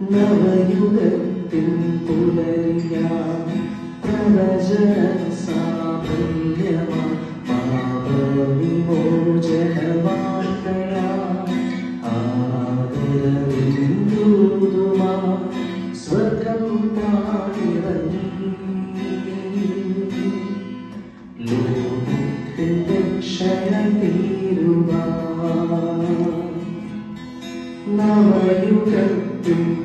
നവയുഗത്തിൻ പുലരിയ. പ്രവചന സാഫല്യമാ പാപവിമോചന വാർത്തയാ ആദരവിന്ദൂതുമാ. സ്വർഗം പാടിറങ്ങി ലോകത്തിന്റെ ക്ഷയ തീരുവാൻ നവയുഗത്തിൽ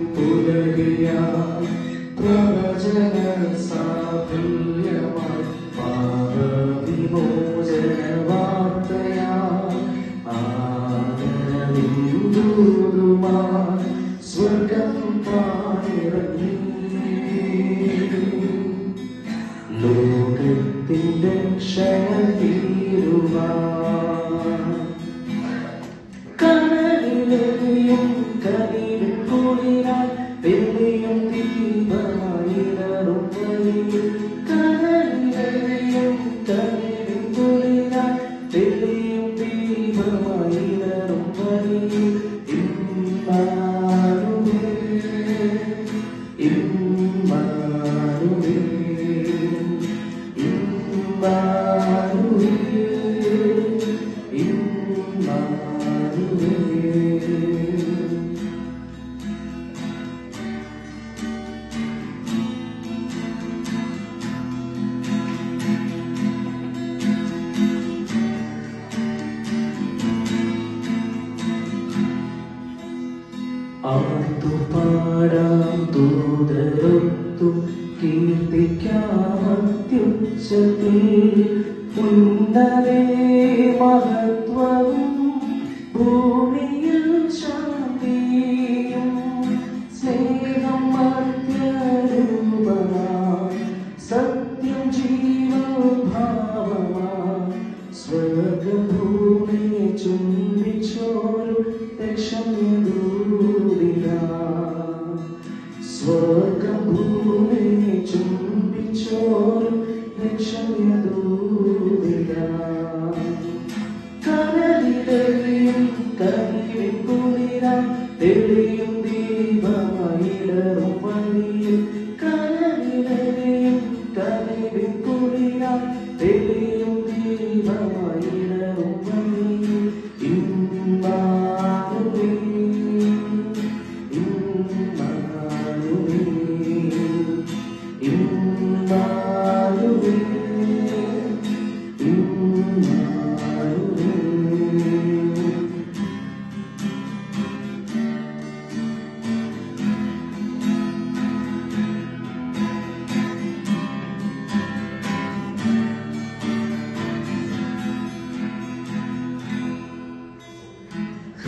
ആർത്തുപാടാം ദൂതരൊത്തു കീർത്തിക്കാമത്യുച്ചത്തിൽ ഉന്നതേ മഹത്വവും 不明。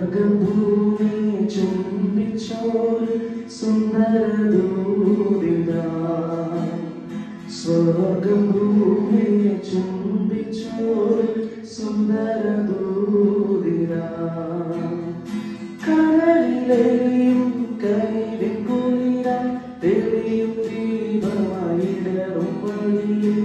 സ്വർഗഭൂമി ചുംബിച്ചോരു സുന്ദരദൂതിക സ്വർഗഭൂമി ചുംബിച്ചോരു സുന്ദരദൂതിക കടലിലെയും കനിവിൻ കുളിരാം തെളിയും ദീപമായിടറും വഴിയിൽ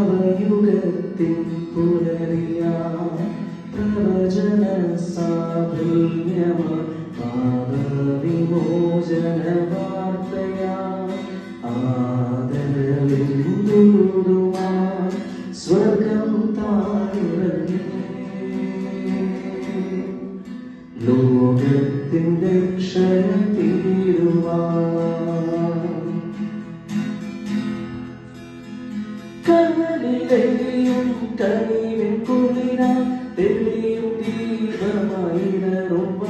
നവയുഗത്തിൻ പുലരിയ പ്രവചന സാഫല്യമാ நிலையும் கனிவின் குளிரால் தெளியும் தீபமாயின ரொம்ப